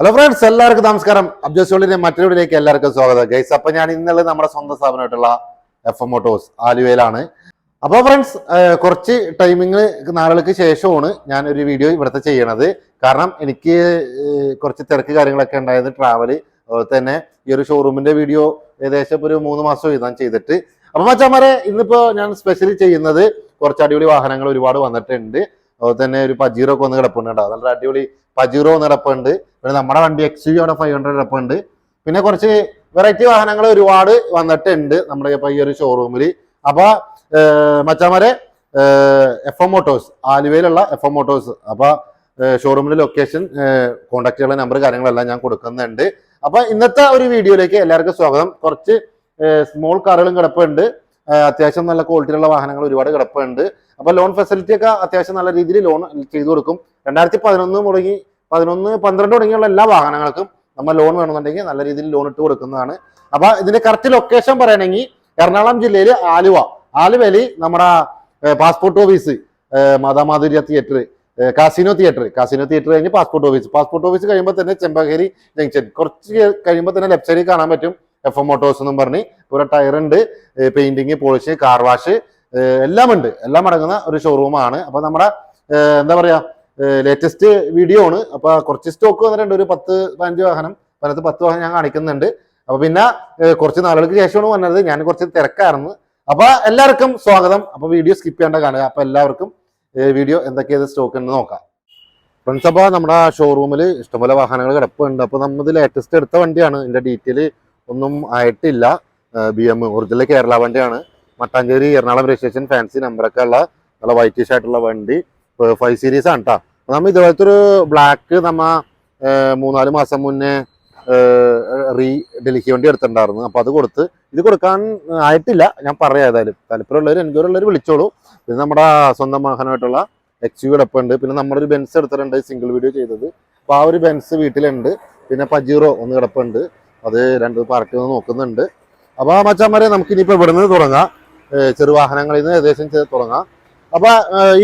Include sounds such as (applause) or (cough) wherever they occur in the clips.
Hello friends എല്ലാവർക്കും നമസ്കാരം. അബ്ജോളിന്റെ മറ്റൊരുവിടേക്ക് എല്ലാവർക്കും സ്വാഗതം. ഗൈസ് അപ്പൊ ഞാൻ ഇന്നലെ നമ്മുടെ സ്വന്തം സ്ഥാപനമായിട്ടുള്ള എഫ് എം മോട്ടോസ് ആലുവയിലാണ്. അപ്പോൾ ഫ്രണ്ട്സ് കുറച്ച് ടൈമിങ് നാളുകൾക്ക് ശേഷമാണ് ഞാൻ ഒരു വീഡിയോ ഇവിടുത്തെ ചെയ്യണത്. കാരണം എനിക്ക് കുറച്ച് തിരക്ക് കാര്യങ്ങളൊക്കെ ഉണ്ടായത് ട്രാവൽ അതുപോലെ തന്നെ ഈ ഒരു ഷോറൂമിന്റെ വീഡിയോ ഏകദേശം ഒരു മൂന്ന് മാസം ഞാൻ ചെയ്തിട്ട്. അപ്പൊ മച്ചാമാരെ ഇന്നിപ്പോ ഞാൻ സ്പെഷ്യലി ചെയ്യുന്നത് കുറച്ച് അടിപൊളി വാഹനങ്ങൾ ഒരുപാട് വന്നിട്ടുണ്ട്. അതുപോലെ തന്നെ ഒരു പജീറോ ഒക്കെ ഒന്ന് കിടപ്പുണ്ട് കേട്ടോ. നല്ല അടിപൊളി പജീറോ ഒന്ന് കിടപ്പുണ്ട്. പിന്നെ നമ്മുടെ വണ്ടി എക്സ് യു അവിടെ ഫൈവ് ഹൺഡ്രഡ് കിടപ്പുണ്ട്. പിന്നെ കുറച്ച് വെറൈറ്റി വാഹനങ്ങൾ ഒരുപാട് വന്നിട്ടുണ്ട് നമ്മുടെ ഇപ്പൊ ഈ ഒരു ഷോറൂമിൽ അപ്പൊ മച്ചാമാരെ എഫ് എം മോട്ടോഴ്സ് ആലുവയിലുള്ള എഫ് എം മോട്ടോഴ്സ് അപ്പൊ ഷോറൂമിന്റെ ലൊക്കേഷൻ കോൺടാക്ട് ചെയ്യാനുള്ള നമ്പർ കാര്യങ്ങളെല്ലാം ഞാൻ കൊടുക്കുന്നുണ്ട്. അപ്പൊ ഇന്നത്തെ ഒരു വീഡിയോയിലേക്ക് എല്ലാവർക്കും സ്വാഗതം. കുറച്ച് സ്മോൾ കാറുകളും കിടപ്പുണ്ട്. അത്യാവശ്യം നല്ല ക്വാളിറ്റിയിലുള്ള വാഹനങ്ങൾ ഒരുപാട് കിടപ്പുണ്ട്. അപ്പൊ ലോൺ ഫെസിലിറ്റി ഒക്കെ അത്യാവശ്യം നല്ല രീതിയിൽ ലോൺ ചെയ്തു കൊടുക്കും. രണ്ടായിരത്തി പതിനൊന്ന് മുടങ്ങി പതിനൊന്ന് പന്ത്രണ്ട് തുടങ്ങിയുള്ള എല്ലാ വാഹനങ്ങൾക്കും നമ്മൾ ലോൺ വേണമെന്നുണ്ടെങ്കിൽ നല്ല രീതിയിൽ ലോൺ ഇട്ട് കൊടുക്കുന്നതാണ്. അപ്പൊ ഇതിന്റെ കറക്റ്റ് ലൊക്കേഷൻ പറയണമെങ്കിൽ എറണാകുളം ജില്ലയിൽ ആലുവ. ആലുവയിൽ നമ്മുടെ passport office മാതാമാധുര്യ theatre casino theatre casino theatre കഴിഞ്ഞ് പാസ്പോർട്ട് ഓഫീസ് പാസ്പോർട്ട് ഓഫീസ് കഴിയുമ്പോൾ തന്നെ ചെമ്പകേരി ജംഗ്ഷൻ കുറച്ച് കഴിയുമ്പോൾ തന്നെ ലെഫ്റ്റ് സൈഡിൽ കാണാൻ പറ്റും. എഫ് എം മോട്ടോഴ്സ് എന്നും പറഞ്ഞ്. ഇവിടെ ടയർ ഉണ്ട് പെയിന്റിങ് പോളിഷ് കാർ വാഷ് എല്ലാം ഉണ്ട് എല്ലാം അടങ്ങുന്ന ഒരു ഷോറൂമാണ് അപ്പൊ നമ്മുടെ എന്താ പറയാ ലേറ്റസ്റ്റ് വീഡിയോ ആണ്. അപ്പൊ കുറച്ച് സ്റ്റോക്ക് വന്നിട്ടുണ്ട്. ഒരു പത്ത് പതിനഞ്ച് വാഹനം. പതിനത്ത് പത്ത് വാഹനം ഞാൻ കാണിക്കുന്നുണ്ട്. അപ്പൊ പിന്നെ കുറച്ച് നാളുകൾക്ക് ശേഷമാണ് വന്നത്. ഞാൻ കുറച്ച് തിരക്കായിരുന്നു. അപ്പൊ എല്ലാവർക്കും സ്വാഗതം. അപ്പൊ വീഡിയോ സ്കിപ്പ് ചെയ്യേണ്ട കാണുക. അപ്പൊ എല്ലാവർക്കും വീഡിയോ എന്തൊക്കെയാണ് സ്റ്റോക്ക് എന്ന് നോക്കാം. ഫ്രണ്ട്സ് അപ്പോൾ നമ്മുടെ ഷോറൂമിൽ ഇഷ്ടംപോലെ വാഹനങ്ങൾ കിടപ്പുണ്ട്. അപ്പോൾ നമ്മൾ ലേറ്റസ്റ്റ് എടുത്ത വണ്ടിയാണ്. ഇതിന്റെ ഡീറ്റെയിൽ ഒന്നും ആയിട്ടില്ല. ബി എം ഒറിജിനൽ കേരള വണ്ടിയാണ്. മട്ടാഞ്ചേരി എറണാകുളം രജിസ്ട്രേഷൻ ഫാൻസി നമ്പറൊക്കെ ഉള്ള നല്ല വൈറ്റിഷ് ആയിട്ടുള്ള വണ്ടി ഫൈവ് സീരീസ് ആണ് കേട്ടോ നമ്മൾ ഇതുപോലത്തെ ഒരു ബ്ലാക്ക് നമ്മ മൂന്നാൽ മാസം മുന്നേ റീ ഡൽഹി വണ്ടി എടുത്തിട്ടുണ്ടായിരുന്നു. അപ്പോൾ അത് കൊടുത്ത് ഇത് കൊടുക്കാൻ ആയിട്ടില്ല. ഞാൻ പറയാം ഏതായാലും. താല്പര്യമുള്ളവർ എനിക്കുള്ളവർ വിളിച്ചോളൂ. പിന്നെ നമ്മുടെ സ്വന്തം വാഹനമായിട്ടുള്ള എക്സ് യു കിടപ്പുണ്ട് പിന്നെ നമ്മളൊരു ബെൻസ് എടുത്തിട്ടുണ്ട് സിംഗിൾ വീഡിയോ ചെയ്തത്. അപ്പോൾ ആ ഒരു ബെൻസ് വീട്ടിലുണ്ട്. പിന്നെ പജീറോ ഒന്ന് കിടപ്പുണ്ട്. അത് രണ്ട് പാർട്ടി ഒന്ന് നോക്കുന്നുണ്ട്. അപ്പോൾ ആ മച്ചാമാരെ നമുക്ക് ഇനിയിപ്പോൾ ഇവിടുന്ന് തുടങ്ങാം. ചെറുവാഹനങ്ങളിൽ നിന്ന് ഏകദേശം തുടങ്ങാം. അപ്പൊ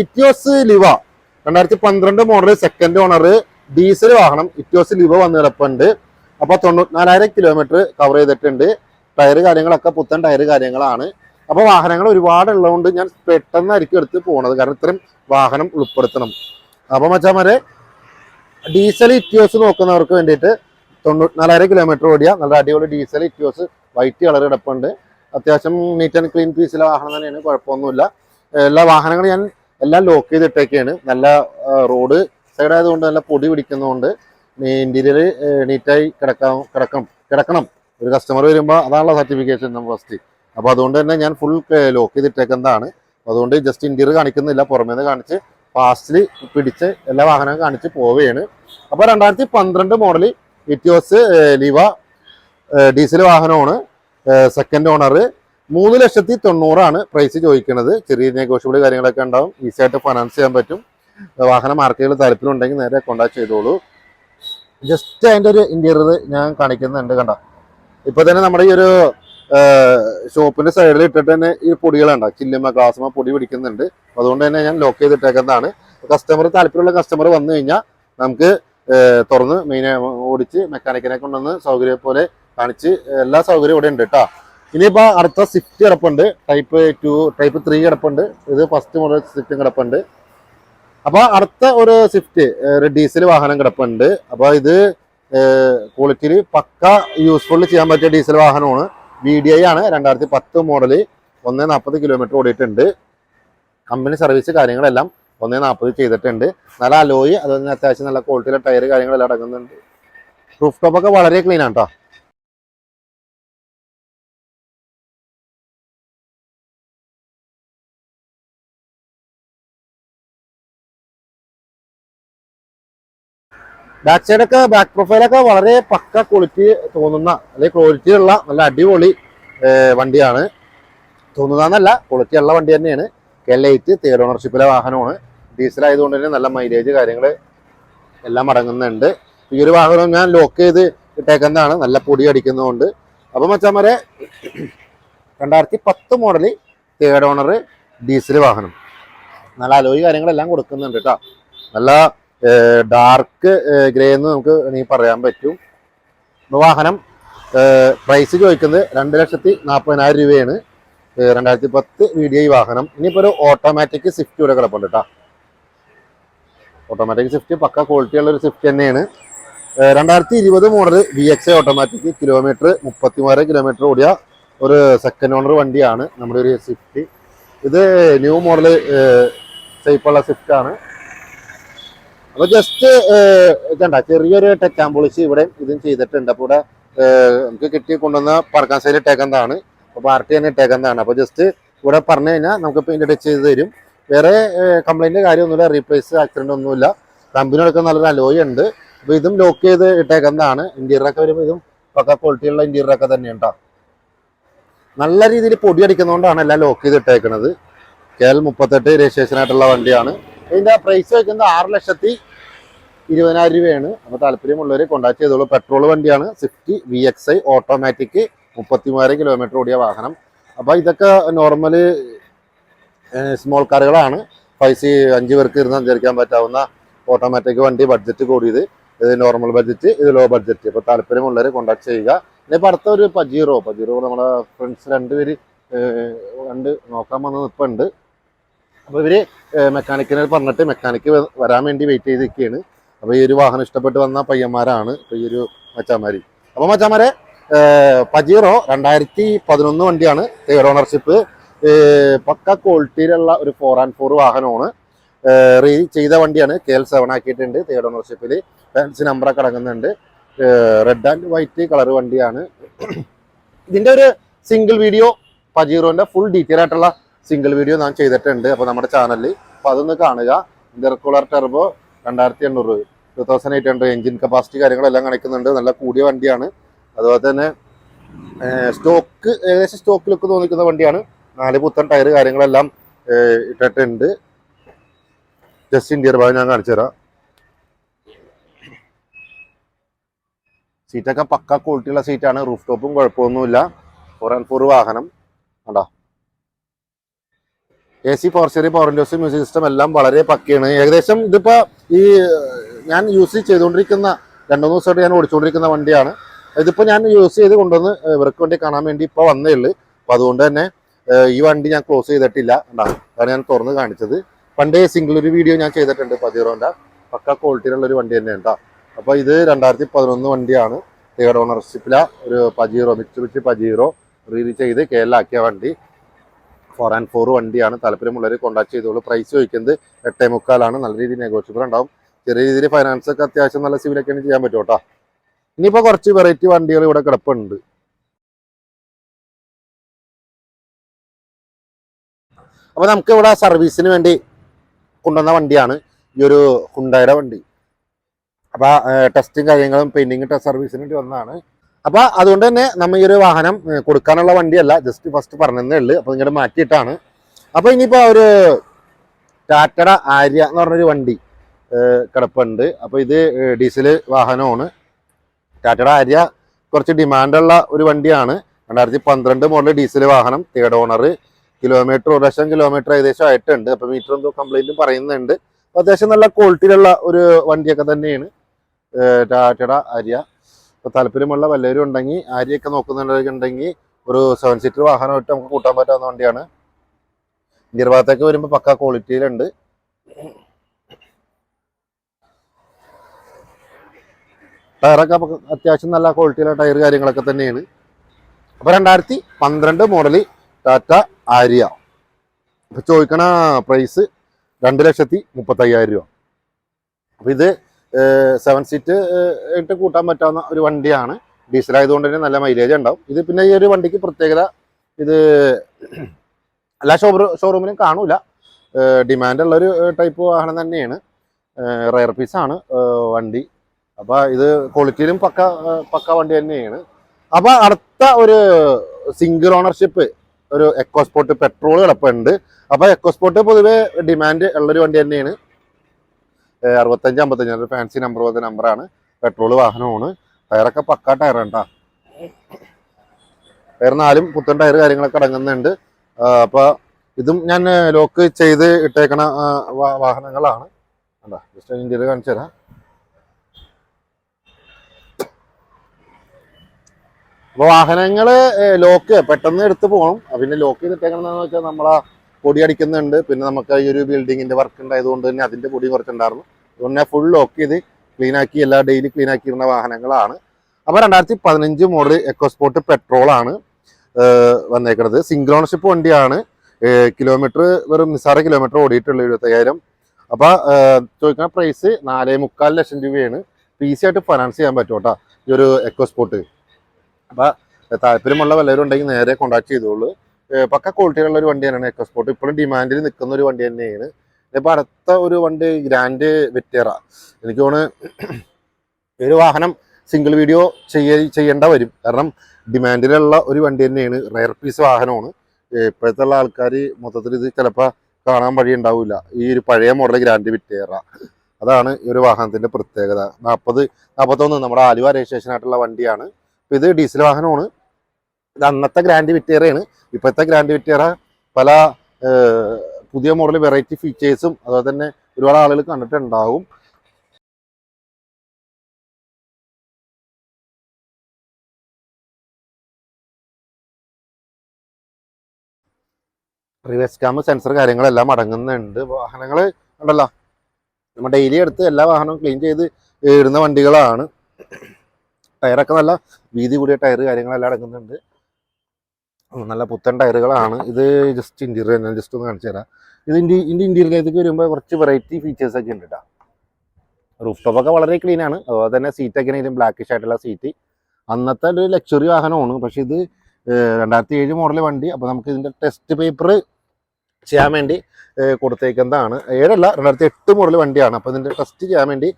ഇറ്റിയോസ് ലിവ രണ്ടായിരത്തി പന്ത്രണ്ട് മോഡൽ സെക്കൻഡ് ഓണർ ഡീസൽ വാഹനം ഇറ്റിയോസ് ലിവ വന്ന് കിടപ്പുണ്ട്. അപ്പൊ തൊണ്ണൂറ്റിനാലായിരം കിലോമീറ്റർ കവർ ചെയ്തിട്ടുണ്ട്. ടയർ കാര്യങ്ങളൊക്കെ പുത്തൻ ടയർ കാര്യങ്ങളാണ്. അപ്പൊ വാഹനങ്ങൾ ഒരുപാട് ഉള്ളതുകൊണ്ട് ഞാൻ പെട്ടെന്നായിരിക്കും എടുത്ത് പോണത്. കാരണം ഇത്രയും വാഹനം ഉൾപ്പെടുത്തണം. അപ്പോൾ മച്ചാമാരെ ഡീസൽ ഇറ്റിയോസ് നോക്കുന്നവർക്ക് വേണ്ടിയിട്ട് തൊണ്ണൂറ്റിനാലായിരം കിലോമീറ്റർ ഓടിയ നല്ല അടിപൊളി ഡീസൽ ഇറ്റിയോസ് വൈറ്റ് കളർ കിടപ്പുണ്ട്. അത്യാവശ്യം നീറ്റ് ആൻഡ് ക്ലീൻ പീസിലെ വാഹനം തന്നെയാണ് കുഴപ്പമൊന്നുമില്ല. എല്ലാ വാഹനങ്ങളും ഞാൻ എല്ലാം ലോക്ക് ചെയ്തിട്ടൊക്കെയാണ് നല്ല റോഡ് സൈഡ് ആയതുകൊണ്ട് നല്ല പൊടി പിടിക്കുന്നതുകൊണ്ട് ഇന്റീരിയർ നീറ്റായി കിടക്കാം കിടക്കണം കിടക്കണം. ഒരു കസ്റ്റമർ വരുമ്പോൾ അതാണല്ലോ സർട്ടിഫിക്കേഷൻ നമ്മൾ ഫസ്റ്റ് അപ്പോൾ അതുകൊണ്ട് തന്നെ ഞാൻ ഫുൾ ലോക്ക് ചെയ്തിട്ടേക്കുന്നതാണ്. അതുകൊണ്ട് ജസ്റ്റ് ഇന്റീരിയർ കാണിക്കുന്നില്ല. പുറമേ നിന്ന് കാണിച്ച് ഫാസ്റ്റിൽ പിടിച്ച് എല്ലാ വാഹനവും കാണിച്ച് പോവുകയാണ്. അപ്പോൾ രണ്ടായിരത്തി പന്ത്രണ്ട് മോഡൽ ഇറ്റിയോസ് ലിവ ഡീസൽ വാഹനമാണ്. സെക്കൻഡ് ഓണർ മൂന്ന് ലക്ഷത്തി തൊണ്ണൂറാണ് പ്രൈസ് ചോദിക്കുന്നത് ചെറിയ നെഗോഷ്യബിൾ കാര്യങ്ങളൊക്കെ ഉണ്ടാവും. ഈസി ആയിട്ട് ഫൈനാൻസ് ചെയ്യാൻ പറ്റും. വാഹന മാർക്കറ്റുകൾ താല്പര്യമുണ്ടെങ്കിൽ നേരെ കോണ്ടാക്ട് ചെയ്തോളൂ. ജസ്റ്റ് അതിന്റെ ഒരു ഇന്റീരിയർ ഞാൻ കാണിക്കുന്നുണ്ട് കണ്ട? ഇപ്പൊ തന്നെ നമ്മുടെ ഈ ഒരു ഷോപ്പിന്റെ സൈഡിൽ ഇട്ടിട്ട് തന്നെ ഈ പൊടികളുണ്ട് ചില്ലുമ ഗ്ലാസുമ പൊടി പിടിക്കുന്നുണ്ട്. അതുകൊണ്ട് തന്നെ ഞാൻ ലോക്ക് ചെയ്തിട്ടേക്കുന്നതാണ്. കസ്റ്റമർ താല്പര്യമുള്ള കസ്റ്റമർ വന്നു കഴിഞ്ഞാൽ നമുക്ക് തുറന്ന് മെയിൻ ഓടിച്ച് മെക്കാനിക്കിനെ കൊണ്ടുവന്ന് സൗകര്യം പോലെ കാണിച്ച് എല്ലാ സൗകര്യവും ഇവിടെ ഉണ്ട് കേട്ടോ ഇനിയിപ്പോ അടുത്ത സിഫ്റ്റ് കിടപ്പുണ്ട്. ടൈപ്പ് ടു ടൈപ്പ് ത്രീ കിടപ്പുണ്ട്. ഇത് ഫസ്റ്റ് മോഡൽ സ്വിഫ്റ്റും കിടപ്പുണ്ട്. അപ്പോൾ അടുത്ത ഒരു സിഫ്റ്റ് ഒരു ഡീസൽ വാഹനം കിടപ്പുണ്ട്. അപ്പോൾ ഇത് ക്വാളിറ്റിയിൽ പക്ക യൂസ്ഫുൾ ചെയ്യാൻ പറ്റിയ ഡീസൽ വാഹനമാണ്. വി ഡി ഐ ആണ്. രണ്ടായിരത്തി പത്ത് മോഡൽ ഒന്ന് നാൽപ്പത് കിലോമീറ്റർ ഓടിയിട്ടുണ്ട്. കമ്പനി സർവീസ് കാര്യങ്ങളെല്ലാം ഒന്ന് നാൽപ്പത് ചെയ്തിട്ടുണ്ട്. നല്ല അലോയി അതുപോലെ തന്നെ അത്യാവശ്യം നല്ല ക്വാളിറ്റിയിലെ ടയർ കാര്യങ്ങളെല്ലാം അടങ്ങുന്നുണ്ട്. റൂഫ് ടോപ്പ് ഒക്കെ വളരെ ക്ലീൻ ആണ് കേട്ടോ ബാക്ക് സൈഡൊക്കെ ബാക്ക് പ്രൊഫൈലൊക്കെ വളരെ പക്ക ക്വാളിറ്റി തോന്നുന്ന അല്ലെങ്കിൽ ക്വാളിറ്റി ഉള്ള നല്ല അടിപൊളി വണ്ടിയാണ്. തോന്നുന്നതെന്നല്ല ക്വാളിറ്റി ഉള്ള വണ്ടി തന്നെയാണ്. കെ എയ്റ്റ് തേർഡ് ഓണർഷിപ്പിലെ വാഹനമാണ്. ഡീസൽ ആയതുകൊണ്ട് തന്നെ നല്ല മൈലേജ് കാര്യങ്ങൾ എല്ലാം അടങ്ങുന്നുണ്ട്. ഈ ഒരു വാഹനം ഞാൻ ലോക്ക് ചെയ്ത് ഇട്ടേക്കുന്നതാണ്. നല്ല പൊടി അടിക്കുന്നതുകൊണ്ട്. അപ്പം മച്ചാമാരെ രണ്ടായിരത്തി പത്ത് മോഡൽ തേർഡ് ഓണർ ഡീസൽ വാഹനം. നല്ല അലോയി കാര്യങ്ങളെല്ലാം കൊടുക്കുന്നുണ്ട് കേട്ടോ. നല്ല ഡാർക്ക് ഗ്രേ എന്ന് നമുക്ക് വേണമെങ്കിൽ പറയാൻ പറ്റും. വാഹനം പ്രൈസ് ചോദിക്കുന്നത് രണ്ട് ലക്ഷത്തി നാൽപ്പതിനായിരം രൂപയാണ്. രണ്ടായിരത്തി പത്ത് വി ഡി ഐ വാഹനം. ഇനിയിപ്പോൾ ഒരു ഓട്ടോമാറ്റിക് സ്വിഫ്റ്റ് ഇവിടെ കിടപ്പുണ്ട് കേട്ടോ ഓട്ടോമാറ്റിക് സ്വിഫ്റ്റ് പക്ക ക്വാളിറ്റി ഉള്ള ഒരു സ്വിഫ്റ്റ് തന്നെയാണ്. രണ്ടായിരത്തി ഇരുപത് model V X automatic kilometre മുപ്പത്തിമൂവായിരം kilometre ഓടിയ ഒരു സെക്കൻഡ് ഓണർ വണ്ടിയാണ് നമ്മുടെ ഒരു സ്വിഫ്റ്റ് ഇത് ന്യൂ മോഡൽ സേഫുള്ള സ്വിഫ്റ്റ് ആണ്. അപ്പൊ ജസ്റ്റ് ഇതണ്ട ചെറിയൊരു ടെക്കാൻ പോളിസി ഇവിടെ ഇതും ചെയ്തിട്ടുണ്ട്. അപ്പൊ ഇവിടെ നമുക്ക് കിട്ടി കൊണ്ടുവന്ന പറക്കാൻ സൈഡ് ഇട്ടേക്കുന്നതാണ് അപ്പൊ പാർട്ടി തന്നെ ഇട്ടേക്കുന്നതാണ് അപ്പൊ ജസ്റ്റ് ഇവിടെ പറഞ്ഞു കഴിഞ്ഞാൽ നമുക്ക് പെയിന്റ് ടച്ച് ചെയ്ത് തരും. വേറെ കംപ്ലൈന്റ് കാര്യമൊന്നുമില്ല. റീപ്ലേസ് ആക്സിഡന്റ് ഒന്നുമില്ല. കമ്പനി നല്ലൊരു അലോയ് ഉണ്ട്. അപ്പൊ ഇതും ലോക്ക് ചെയ്ത് ഇട്ടേക്കുന്നതാണ് ഇന്റീരിയർ ഒക്കെ വരുമ്പോൾ ഇതും പക്ക ക്വാളിറ്റിയുള്ള ഒക്കെ തന്നെയാണ് ട്ടോ. നല്ല രീതിയിൽ പൊടി അടിക്കുന്നതുകൊണ്ടാണ് എല്ലാം ലോക്ക് ചെയ്ത് ഇട്ടേക്കുന്നത് കെ എൽ മുപ്പത്തെട്ട് രജിസ്ട്രേഷൻ ആയിട്ടുള്ള വണ്ടിയാണ്. ഇതിന്റെ പ്രൈസ് വെക്കുന്നത് ആറ് ലക്ഷത്തി ഇരുപതിനായിരം രൂപയാണ്. അപ്പോൾ താല്പര്യമുള്ളവർ കോൺടാക്ട് ചെയ്തോളൂ. പെട്രോൾ വണ്ടിയാണ്. Swift V X I automatic മുപ്പത്തിമൂവായിരം kilometre ഓടിയ വാഹനം. അപ്പോൾ ഇതൊക്കെ നോർമൽ സ്മോൾ കാറുകളാണ് ഫൈവ് സി അഞ്ച് പേർക്ക് ഇരുന്ന് സഞ്ചരിക്കാൻ പറ്റാവുന്ന ഓട്ടോമാറ്റിക് വണ്ടി ബഡ്ജറ്റ് കൂടിയത്. ഇത് നോർമൽ ബഡ്ജറ്റ് ഇത് ലോ ബഡ്ജറ്റ് അപ്പോൾ താല്പര്യമുള്ളവർ കോൺടാക്ട് ചെയ്യുക. ഇനിയിപ്പോൾ അടുത്ത ഒരു പജീറോ പജീറോ നമ്മുടെ ഫ്രണ്ട്സ് രണ്ടുപേര് രണ്ട് നോക്കാൻ വന്ന് നിൽപ്പുണ്ട് അപ്പോൾ ഇവർ മെക്കാനിക്കിനെ പറഞ്ഞിട്ട് മെക്കാനിക്ക് വരാൻ വേണ്ടി വെയിറ്റ് ചെയ്ത് നിൽക്കുകയാണ് അപ്പോൾ ഈ ഒരു വാഹനം ഇഷ്ടപ്പെട്ട് വന്ന പയ്യന്മാരാണ് ഇപ്പോൾ ഈ ഒരു മച്ചാമാരി അപ്പോൾ മച്ചാമാരെ പജീറോ രണ്ടായിരത്തി പതിനൊന്ന് വണ്ടിയാണ് തേർഡ് ഓണർഷിപ്പ് പക്ക ക്വാളിറ്റിയിലുള്ള ഒരു ഫോർ ആൻഡ് ഫോർ വാഹനമാണ്. റീ ചെയ്ത വണ്ടിയാണ് കെ എൽ സെവൻ ആക്കിയിട്ടുണ്ട് തേർഡ് ഓണർഷിപ്പിൽ ഫാൻസി നമ്പറൊക്കെ അടങ്ങുന്നുണ്ട്. റെഡ് ആൻഡ് വൈറ്റ് കളർ വണ്ടിയാണ്. ഇതിന്റെ ഒരു സിംഗിൾ വീഡിയോ പജീറോന്റെ ഫുൾ ഡീറ്റെയിൽ ആയിട്ടുള്ള സിംഗിൾ വീഡിയോ ഞാൻ ചെയ്തിട്ടുണ്ട്. അപ്പോൾ നമ്മുടെ ചാനലിൽ അപ്പോൾ അതൊന്ന് കാണുക. ഇന്റർകൂളർ ടെർബോ രണ്ടായിരത്തി എണ്ണൂറ് two thousand eight hundred engine capacity കാര്യങ്ങളെല്ലാം കാണിക്കുന്നുണ്ട്. നല്ല കൂടിയ വണ്ടിയാണ്. അതുപോലെ തന്നെ സ്റ്റോക്ക് ഏകദേശം സ്റ്റോക്കിലൊക്കെ തോന്നിക്കുന്ന വണ്ടിയാണ്. നാല് പുത്തൻ ടയർ കാര്യങ്ങളെല്ലാം ഇട്ടിട്ടുണ്ട്. ജസ്റ്റ് ഇന്ത്യർ ഭാഗം ഞാൻ കാണിച്ചു തരാം. സീറ്റൊക്കെ പക്ക ക്വാളിറ്റിയുള്ള സീറ്റാണ് റൂഫ് ടോപ്പും കുഴപ്പമൊന്നുമില്ല. ഫോർ ആൻഡ് ഫോർ വാഹനം. കണ്ടോ? എ സി ഫോർച്ചറി പവർ ഇൻഡോസ് മ്യൂസിക് സിസ്റ്റം എല്ലാം വളരെ പക്കയാണ്. ഏകദേശം ഇതിപ്പോൾ ഈ ഞാൻ യൂസ് ചെയ്തുകൊണ്ടിരിക്കുന്ന രണ്ടു മൂന്ന് ദിവസമായിട്ട് ഞാൻ ഓടിച്ചുകൊണ്ടിരിക്കുന്ന വണ്ടിയാണ്. ഇതിപ്പോൾ ഞാൻ യൂസ് ചെയ്ത് കൊണ്ടുവന്ന് ഇവർക്ക് വേണ്ടി കാണാൻ വേണ്ടി ഇപ്പോൾ വന്നേ ഉള്ളൂ. അപ്പോൾ അതുകൊണ്ട് തന്നെ ഈ വണ്ടി ഞാൻ ക്ലോസ് ചെയ്തിട്ടില്ല. ഉണ്ടാകും അതാണ് ഞാൻ തുറന്ന് കാണിച്ചത്. പണ്ടേ സിംഗിൾ ഒരു വീഡിയോ ഞാൻ ചെയ്തിട്ടുണ്ട് പതിറോന്റെ പക്ക ക്വാളിറ്റിയിലുള്ള ഒരു വണ്ടി തന്നെയാണ് കേട്ടോ. അപ്പോൾ ഇത് രണ്ടായിരത്തി പതിനൊന്ന് വണ്ടിയാണ് തേർഡ് ഓണർഷിപ്പിലാണ് ഒരു പജീറോ മിക്സ് പജീറോ റീലി ചെയ്ത് കേരളാക്കിയ വണ്ടി. ഫോർ ആൻഡ് ഫോർ വണ്ടിയാണ് താല്പര്യമുള്ളവർ കോൺടാക്ട് ചെയ്തോളൂ. പ്രൈസ് ചോദിക്കുന്നത് എട്ടേ മുക്കാലാണ്. നല്ല രീതിയിൽ നെഗോഷ്യബിൾ ഉണ്ടാവും. ചെറിയ രീതിയിൽ ഫൈനാൻസ് ഒക്കെ അത്യാവശ്യം നല്ല സിവിലൊക്കെയാണ് ചെയ്യാൻ പറ്റും കേട്ടോ. ഇനിയിപ്പോൾ കുറച്ച് വെറൈറ്റി വണ്ടികൾ ഇവിടെ കിടപ്പുണ്ട്. അപ്പോൾ നമുക്ക് ഇവിടെ സർവീസിന് വേണ്ടി കൊണ്ടുവന്ന വണ്ടിയാണ് ഈ ഒരു ഹുണ്ടായുടെ വണ്ടി. അപ്പോൾ ടെസ്റ്റും കാര്യങ്ങളും ടെസ്റ്റ് സർവീസിന് വേണ്ടി വന്നതാണ്. അപ്പൊ അതുകൊണ്ട് തന്നെ നമ്മ ഈ ഒരു വാഹനം കൊടുക്കാനുള്ള വണ്ടിയല്ല. ജസ്റ്റ് ഫസ്റ്റ് പറഞ്ഞതേ ഉള്ളു. അപ്പൊ ഇങ്ങോട്ട് മാറ്റിയിട്ടാണ്. അപ്പൊ ഇനിയിപ്പോ ഒരു ടാറ്റട ആര്യ എന്ന് പറഞ്ഞൊരു വണ്ടി കിടപ്പുണ്ട്. അപ്പൊ ഇത് ഡീസൽ വാഹനമാണ്. ടാറ്റട ആര്യ കുറച്ച് ഡിമാൻഡുള്ള ഒരു വണ്ടിയാണ്. രണ്ടായിരത്തി പന്ത്രണ്ട് മോഡൽ ഡീസൽ വാഹനം തേർഡ് ഓണർ കിലോമീറ്റർ ഒരു ലക്ഷം കിലോമീറ്റർ ഏകദേശം ആയിട്ടുണ്ട്. അപ്പൊ മീറ്റർ എന്തോ കംപ്ലൈന്റും പറയുന്നുണ്ട്. അപ്പൊ അത്യാവശ്യം നല്ല ക്വാളിറ്റിയിലുള്ള ഒരു വണ്ടിയൊക്കെ തന്നെയാണ്. ടാറ്റഡ ആര്യ. അപ്പൊ താല്പര്യമുള്ള വല്ലവരും ഉണ്ടെങ്കിൽ ആര്യൊക്കെ നോക്കുന്നുണ്ടെങ്കിൽ ഒരു സെവൻ സീറ്റർ വാഹനമായിട്ട് നമുക്ക് കൂട്ടാൻ പറ്റാവുന്ന വണ്ടിയാണ്. ഇന്ത്യൻ ഭാഗത്തേക്ക് വരുമ്പോൾ പക്ക ക്വാളിറ്റിയിലുണ്ട് ടയറൊക്കെ അത്യാവശ്യം നല്ല ക്വാളിറ്റിയിലുള്ള ടയർ കാര്യങ്ങളൊക്കെ തന്നെയാണ്. അപ്പൊ രണ്ടായിരത്തി പന്ത്രണ്ട് മോഡൽ ടാറ്റ ആര്യ അപ്പൊ ചോദിക്കണ പ്രൈസ് രണ്ട് ലക്ഷത്തി മുപ്പത്തയ്യായിരം രൂപ. അപ്പൊ ഇത് സെവൻ സീറ്റ് ഇട്ട് കൂട്ടാൻ പറ്റാവുന്ന ഒരു വണ്ടിയാണ്. ഡീസൽ ആയതുകൊണ്ട് തന്നെ നല്ല മൈലേജ് ഉണ്ടാവും. ഇത് പിന്നെ ഈ ഒരു വണ്ടിക്ക് പ്രത്യേകത ഇത് എല്ലാ ഷോ ഷോറൂമിലും കാണൂല. ഡിമാൻഡ് ഉള്ള ഒരു ടൈപ്പ് വാഹനം തന്നെയാണ്. റയർ പീസാണ് വണ്ടി. അപ്പോൾ ഇത് ക്വാളിറ്റിയിലും പക്ക പക്ക വണ്ടി തന്നെയാണ്. അപ്പോൾ അടുത്ത ഒരു സിംഗിൾ ഓണർഷിപ്പ് ഒരു എക്കോസ്പോർട്ട് പെട്രോൾ കിടപ്പുണ്ട് അപ്പോൾ എക്കോസ്പോർട്ട് പൊതുവേ ഡിമാൻഡ് ഉള്ളൊരു വണ്ടി തന്നെയാണ്. അറുപത്തഞ്ച് അമ്പത്തഞ്ച് ഫാൻസി നമ്പർ പോലത്തെ നമ്പറാണ് പെട്രോൾ വാഹനമാണ്. ടയറൊക്കെ പക്ക ടയറാണ് കേട്ടോ ടയർ പുത്തൻ ടയർ കാര്യങ്ങളൊക്കെ അടങ്ങുന്നുണ്ട്. അപ്പോൾ അപ്പൊ ഇതും ഞാൻ ലോക്ക് ചെയ്ത് ഇട്ടേക്കണ വാഹനങ്ങളാണ്. കണ്ടോ? ജസ്റ്റ് ഇന്ത്യയിൽ കാണിച്ചു തരാം. അപ്പോൾ വാഹനങ്ങൾ ലോക്ക് പെട്ടെന്ന് എടുത്ത് പോകണം പിന്നെ ലോക്ക് ചെയ്തിട്ടേക്കണമെന്ന് വെച്ചാൽ നമ്മളാ പൊടി അടിക്കുന്നുണ്ട്. പിന്നെ നമുക്ക് ഈ ഒരു ബിൽഡിങ്ങിന്റെ വർക്ക് ഉണ്ടായതുകൊണ്ട് തന്നെ അതിന്റെ പൊടി കുറച്ചുണ്ടായിരുന്നു. അതുകൊണ്ട് ഞാൻ ഫുൾ ലോക്ക് ചെയ്ത് ക്ലീൻ ആക്കി എല്ലാ ഡെയിലി ക്ലീൻ ആക്കിയിരുന്ന വാഹനങ്ങളാണ്. അപ്പോൾ രണ്ടായിരത്തി പതിനഞ്ച് മോഡൽ എക്കോസ്പോർട്ട് പെട്രോൾ ആണ് വന്നേക്കുന്നത് സിംഗിൾ ഓണർഷിപ്പ് വണ്ടിയാണ്. കിലോമീറ്റർ വെറും നിസ്സാര കിലോമീറ്റർ ഓടിയിട്ടുള്ള എഴുപത്തയ്യായിരം. അപ്പോൾ ചോദിക്കുന്ന പ്രൈസ് നാലേ മുക്കാൽ ലക്ഷം രൂപയാണ്. ഈസി ആയിട്ട് ഫൈനാൻസ് ചെയ്യാൻ പറ്റും കേട്ടോ ഈ ഒരു എക്കോസ്പോർട്ട് അപ്പോൾ താല്പര്യമുള്ള വല്ലവരും ഉണ്ടെങ്കിൽ നേരെ കോൺടാക്ട് ചെയ്തോളൂ. പക്ക ക്വാളിറ്റിയുള്ള ഒരു വണ്ടി തന്നെയാണ് എക്കോസ്പോർട്ട് ഇപ്പോഴും ഡിമാൻഡിൽ നിൽക്കുന്ന ഒരു വണ്ടി തന്നെയാണ്. ഇപ്പൊ അടുത്ത ഒരു വണ്ടി ഗ്രാൻഡ് വെറ്റേറ എനിക്ക് തോന്നുന്നു ഒരു വാഹനം സിംഗിൾ വീഡിയോ ചെയ്യ ചെയ്യേണ്ട വരും. കാരണം ഡിമാൻഡിലുള്ള ഒരു വണ്ടി തന്നെയാണ്. റയർ പീസ് വാഹനമാണ്. ഇപ്പോഴത്തെ ആൾക്കാർ മൊത്തത്തിൽ ഇത് ചിലപ്പോൾ കാണാൻ വഴി ഉണ്ടാവില്ല ഈ ഒരു പഴയ മോഡൽ ഗ്രാൻഡ് വിറ്റേറ അതാണ് ഈ ഒരു വാഹനത്തിന്റെ പ്രത്യേകത. നാൽപ്പത് നാൽപ്പത്തൊന്ന് നമ്മുടെ ആലുവ രജിസ്ട്രേഷൻ ആയിട്ടുള്ള വണ്ടിയാണ്. ഇത് ഡീസൽ വാഹനമാണ്. ഇത് അന്നത്തെ ഗ്രാൻഡ് വിറ്റേറയാണ് ഇപ്പോഴത്തെ ഗ്രാൻഡ് വിറ്റേറ പല പുതിയ മോഡൽ വെറൈറ്റി ഫീച്ചേഴ്സും അതുപോലെ തന്നെ ഒരുപാട് ആളുകൾ കണ്ടിട്ടുണ്ടാവും. റിവേഴ്സ് ക്യാമ് സെൻസർ കാര്യങ്ങളെല്ലാം അടങ്ങുന്നുണ്ട്. വാഹനങ്ങൾ ഉണ്ടല്ലോ നമ്മൾ ഡെയിലി എടുത്ത് എല്ലാ വാഹനവും ക്ലീൻ ചെയ്ത് ഇടുന്ന വണ്ടികളാണ്. ടയറൊക്കെ നല്ല വീതി കൂടിയ ടയർ കാര്യങ്ങളെല്ലാം അടങ്ങുന്നുണ്ട്. നല്ല പുത്തൻ ടയറുകളാണ്. ഇത് ജസ്റ്റ് ഇന്റീരിയർ ഞാൻ ജസ്റ്റ് ഒന്ന് കാണിച്ചു തരാം. ഇത് ഇന്ത്യ ഇന്ത്യ ഇന്റീരിയറിലേക്ക് വരുമ്പോൾ കുറച്ച് വെറൈറ്റി ഫീച്ചേഴ്സ് ഒക്കെ ഉണ്ട് കേട്ടോ റൂഫ് ടോപ്പൊക്കെ വളരെ ക്ലീൻ ആണ്. അതുപോലെ തന്നെ സീറ്റൊക്കെ ആണെങ്കിലും ബ്ലാക്കിഷ് ആയിട്ടുള്ള സീറ്റ് അന്നത്തെ ഒരു ലക്ഷറി വാഹനമാണ്. പക്ഷെ ഇത് രണ്ടായിരത്തി ഏഴ് മോഡൽ വണ്ടി. അപ്പോൾ നമുക്ക് ഇതിന്റെ ടെസ്റ്റ് പേപ്പർ ചെയ്യാൻ വേണ്ടി കൊടുത്തേക്കുന്നതാണ്. ഏഴല്ല രണ്ടായിരത്തി എട്ട് മോഡൽ വണ്ടിയാണ്. അപ്പോൾ ഇതിന്റെ ടെസ്റ്റ് ചെയ്യാൻ വേണ്ടി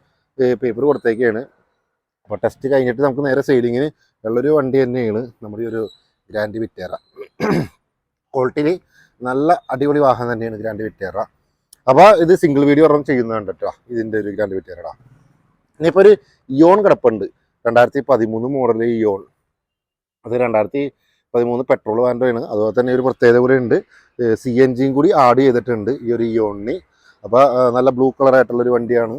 പേപ്പർ കൊടുത്തേക്കാണ്. അപ്പോൾ ടെസ്റ്റ് കഴിഞ്ഞിട്ട് നമുക്ക് നേരെ സെയിലിങ്ങിന് ഉള്ളൊരു വണ്ടി തന്നെയാണ്. നമ്മുടെ ഒരു ഗ്രാൻഡ് വിറ്റേറ ക്വാളിറ്റിയിൽ നല്ല അടിപൊളി വാഹനം തന്നെയാണ് ഗ്രാൻഡ് വിറ്റേറ അപ്പോൾ ഇത് സിംഗിൾ വീഡിയോ ഒരെണ്ണം ചെയ്യുന്നുണ്ട് കേട്ടോ ഇതിന്റെ ഒരു ഗ്രാൻഡ് വിറ്റേറടാ ഇനിയിപ്പോൾ ഒരു ഇയോൺ കിടപ്പുണ്ട്. രണ്ടായിരത്തി പതിമൂന്ന് മോഡൽ ഇയോൺ അത് രണ്ടായിരത്തി പതിമൂന്ന് പെട്രോൾ വാൻഡോയാണ് അതുപോലെ തന്നെ ഒരു പ്രത്യേകത കൂടി ഉണ്ട്. സി എൻ ജിയും കൂടി ആഡ് ചെയ്തിട്ടുണ്ട് ഈ ഒരു ഇയോണിന് അപ്പോൾ നല്ല ബ്ലൂ ഒരു വണ്ടിയാണ്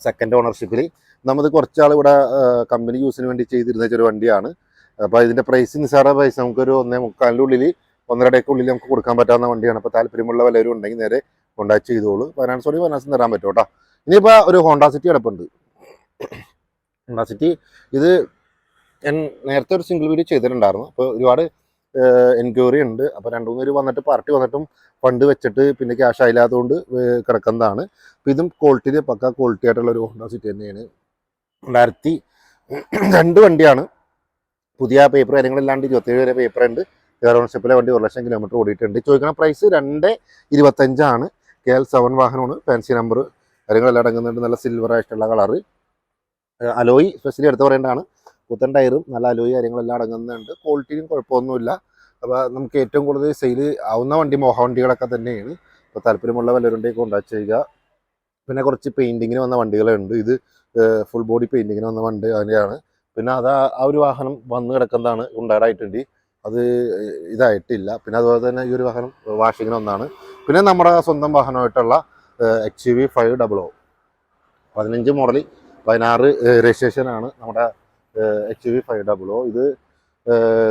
സെക്കൻഡ് ഓണർഷിപ്പിൽ നമ്മൾ കുറച്ചാൾ ഇവിടെ കമ്പനി യൂസിന് വേണ്ടി ചെയ്തിരുന്ന ഒരു വണ്ടിയാണ്. അപ്പോൾ ഇതിന്റെ പ്രൈസിങ് നിസ്സാര പ്രൈസ് നമുക്കൊരു ഒന്നേ മുക്കാലിന്റെ ഉള്ളിൽ ഒന്നരടയൊക്കെ ഉള്ളിൽ നമുക്ക് കൊടുക്കാൻ പറ്റാവുന്ന വണ്ടിയാണ്. അപ്പോൾ താല്പര്യമുള്ള വല്ലവരും ഉണ്ടെങ്കിൽ നേരെ കോൺടാക്ട് ചെയ്തോളൂ. ഫൈനാൻസോടി ഫൈനാൻസ് തരാൻ പറ്റും കേട്ടോ. ഇനിയിപ്പോൾ ഒരു ഹോണ്ട സിറ്റി കിടപ്പുണ്ട് ഹോണ്ട സിറ്റി ഇത് ഞാൻ നേരത്തെ ഒരു സിംഗിൾ വീഡിയോ ചെയ്തിട്ടുണ്ടായിരുന്നു. അപ്പോൾ ഒരുപാട് എൻക്വയറി ഉണ്ട്. അപ്പോൾ രണ്ട് മൂന്ന് പേര് വന്നിട്ട് പാർട്ടി വന്നിട്ടും ഫണ്ട് വെച്ചിട്ട് പിന്നെ ക്യാഷ് ആയില്ലാത്തതുകൊണ്ട് കിടക്കുന്നതാണ്. അപ്പോൾ ഇതും ക്വാളിറ്റിയിൽ പക്ക ക്വാളിറ്റി ആയിട്ടുള്ള ഒരു ഹോണ്ട സിറ്റി തന്നെയാണ്. രണ്ടായിരത്തി രണ്ട് വണ്ടിയാണ്. പുതിയ പേപ്പർ കാര്യങ്ങളില്ലാണ്ട് ഇരുപത്തേഴ് വരെ പേപ്പർ ഉണ്ട്. കെയർ ഓണർഷിപ്പിലെ വണ്ടി ഒരു ലക്ഷം കിലോമീറ്റർ ഓടിയിട്ടുണ്ട്. ചോദിക്കുന്ന പ്രൈസ് രണ്ട് ഇരുപത്തഞ്ചാണ് കെ എൽ സെവൻ വാഹനമാണ്. ഫാൻസി നമ്പർ കാര്യങ്ങളെല്ലാം അടങ്ങുന്നുണ്ട്. നല്ല സിൽവർ ആയിട്ടുള്ള കളറ് അലോയി സ്പെഷ്യലി എടുത്ത് പറയേണ്ടതാണ്. പുത്തൻ ടയറും നല്ല അലോയി കാര്യങ്ങളെല്ലാം അടങ്ങുന്നുണ്ട്. ക്വാളിറ്റിയും കുഴപ്പമൊന്നുമില്ല. അപ്പോൾ നമുക്ക് ഏറ്റവും കൂടുതൽ സെയിൽ ആവുന്ന വണ്ടി മോഹ വണ്ടികളൊക്കെ തന്നെയാണ്. അപ്പോൾ താല്പര്യമുള്ള വല്ലവരുണ്ടെങ്കിൽ കോൺടാക്ട് ചെയ്യുക. പിന്നെ കുറച്ച് പെയിന്റിങ്ങിന് വന്ന വണ്ടികളുണ്ട്. ഇത് ഫുൾ ബോഡി പെയിന്റിങ്ങിന് വന്ന വണ്ടി അതിന്റെയാണ് പിന്നെ അത് ആ- ഒരു വാഹനം വന്നു കിടക്കുന്നതാണ് ഉണ്ടായിട്ടുണ്ട് അത് ഇതായിട്ടില്ല. പിന്നെ അതുപോലെ തന്നെ ഈ ഒരു വാഹനം വാഷിങ്ങിന് ഒന്നാണ്. പിന്നെ നമ്മുടെ സ്വന്തം വാഹനമായിട്ടുള്ള H U V five double O പതിനഞ്ച് മോഡൽ പതിനാറ് രജിസ്ട്രേഷൻ ആണ് നമ്മുടെ H U V five double O ഇത്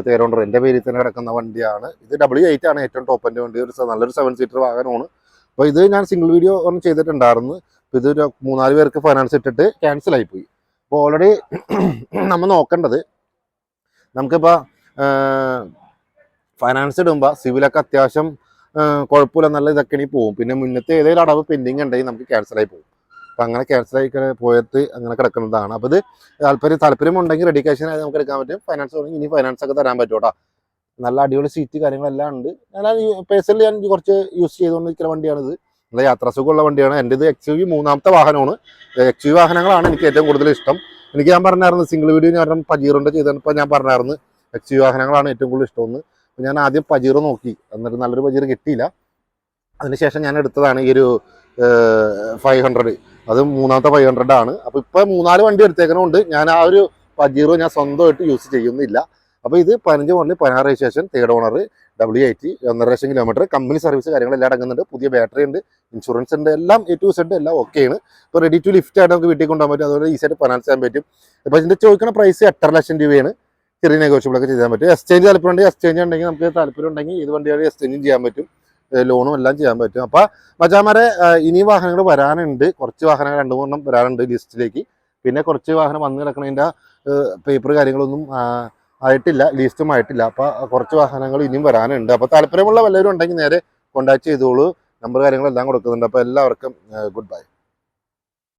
തേരോണ്ടർ. എന്റെ പേരിൽ തന്നെ കിടക്കുന്ന വണ്ടിയാണ്. ഇത് ഡബ്ല്യു എയ്റ്റ് ആണ് ഏറ്റവും ടോപ്പിന്റെ വണ്ടി. ഒരു നല്ലൊരു സെവൻ സീറ്റർ വാഹനമാണ്. അപ്പോൾ ഇത് ഞാൻ സിംഗിൾ വീഡിയോ ഒന്നും ചെയ്തിട്ടുണ്ടായിരുന്നു. അപ്പോൾ ഇതൊരു മൂന്നാൽ പേർക്ക് ഫൈനാൻസ് ഇട്ടിട്ട് ക്യാൻസൽ ആയിപ്പോയി അപ്പോൾ ഓൾറെഡി (clears throat) നമ്മൾ നോക്കേണ്ടത് നമുക്കിപ്പോൾ ഫൈനാൻസ് ഇടുമ്പോൾ സിവിലൊക്കെ അത്യാവശ്യം കുഴപ്പമില്ല നല്ല ഇതൊക്കെ പോകും പിന്നെ മുന്നത്തെ ഏതെങ്കിലും അടവ് പെൻഡിങ് ഉണ്ടെങ്കിൽ നമുക്ക് ക്യാൻസലായി പോകും അപ്പം അങ്ങനെ ക്യാൻസലായി പോയത് അങ്ങനെ കിടക്കുന്നതാണ്. അപ്പോൾ ഇത് താല്പര്യം താല്പര്യം ഉണ്ടെങ്കിൽ റെഡി ക്യാഷിന് നമുക്ക് എടുക്കാൻ പറ്റും. ഫൈനാൻസ് തുടങ്ങി ഇനി ഫൈനാൻസ് ഒക്കെ തരാൻ പറ്റും കേട്ടോ. നല്ല അടിപൊളി സീറ്റ് കാര്യങ്ങളെല്ലാം ഉണ്ട്. ഞാൻ പേഴ്സണലി ഞാൻ കുറച്ച് യൂസ് ചെയ്തുകൊണ്ടിരിക്കുന്ന വണ്ടിയാണിത്. നല്ല യാത്രാസുഖമുള്ള വണ്ടിയാണ്. എന്റെ ഇത് എക്സ് യു മൂന്നാമത്തെ വാഹനമാണ്. എക്സ് യു വാഹനങ്ങളാണ് എനിക്ക് ഏറ്റവും കൂടുതൽ ഇഷ്ടം. എനിക്ക് ഞാൻ പറഞ്ഞായിരുന്നു സിംഗിൾ വീഡിയോ ഞാൻ പജീറിന്റെ ചെയ്തപ്പോൾ ഞാൻ പറഞ്ഞായിരുന്നു എക്സ് യു വാഹനങ്ങളാണ് ഏറ്റവും കൂടുതൽ ഇഷ്ടമെന്ന്. അപ്പോൾ ഞാൻ ആദ്യം പജീർ നോക്കി. എന്നിട്ട് നല്ലൊരു പജീർ കിട്ടിയില്ല. അതിനുശേഷം ഞാൻ എടുത്തതാണ് ഈ ഒരു ഫൈവ് ഹൺഡ്രഡ് അത് മൂന്നാമത്തെ ഫൈവ് ഹൺഡ്രഡ് ആണ്. അപ്പോൾ ഇപ്പോൾ മൂന്നാൽ വണ്ടി എടുത്തേക്കണമുണ്ട് ഞാൻ ആ ഒരു പജീറോ ഞാൻ സ്വന്തമായിട്ട് യൂസ് ചെയ്യുന്നില്ല. അപ്പോൾ ഇത് പതിനഞ്ച് മോഡൽ പതിനാറ് registration third owner W eighty ഒന്നര ലക്ഷം കിലോമീറ്റർ കമ്പനി സർവീസ് കാര്യങ്ങളെല്ലാം അടങ്ങുന്നുണ്ട്. പുതിയ ബാറ്ററി ഉണ്ട് ഇൻഷുറൻസ് ഉണ്ട് എല്ലാം എ ടു സെഡ് എല്ലാം ഓക്കെയാണ് ഇപ്പോൾ റെഡി ടു ലിഫ്റ്റ് ആയിട്ട് നമുക്ക് വീട്ടിൽ കൊണ്ടുപോകാൻ പറ്റും. അതുപോലെ ഈസി ആയിട്ട് ഫൈനാൻസ് ചെയ്യാൻ പറ്റും. ഇപ്പോൾ ഇതിന്റെ ചോദിക്കുന്ന പ്രൈസ് എട്ടര ലക്ഷം രൂപയാണ്. ചെറിയ നെഗോഷ്യബിളൊക്കെ ചെയ്യാൻ പറ്റും. എക്സ്ചേഞ്ച് താല്പര്യം ഉണ്ടെങ്കിൽ എക്സ്ചേഞ്ച് ഉണ്ടെങ്കിൽ നമുക്ക് താല്പര്യം ഉണ്ടെങ്കിൽ ഇത് വണ്ടികൾ എക്സ്ചേഞ്ചും ചെയ്യാൻ പറ്റും. ലോണും എല്ലാം ചെയ്യാൻ പറ്റും. അപ്പോൾ മച്ചാമാരെ ഇനി വാഹനങ്ങൾ വരാനുണ്ട്. കുറച്ച് വാഹനങ്ങൾ രണ്ട് മൂന്നെണ്ണം വരാനുണ്ട് ലിസ്റ്റിലേക്ക് പിന്നെ കുറച്ച് വാഹനം വന്ന് കിടക്കണതിന്റെ പേപ്പർ കാര്യങ്ങളൊന്നും ആയിട്ടില്ല ലീസ്റ്റും ആയിട്ടില്ല. അപ്പോൾ കുറച്ച് വാഹനങ്ങൾ ഇനിയും വരാനുണ്ട്. അപ്പോൾ താല്പര്യമുള്ള വല്ലവരും ഉണ്ടെങ്കിൽ നേരെ കോൺടാക്ട് ചെയ്തോളൂ. നമ്പർ കാര്യങ്ങളെല്ലാം കൊടുക്കുന്നുണ്ട്. അപ്പോൾ എല്ലാവർക്കും ഗുഡ് ബൈ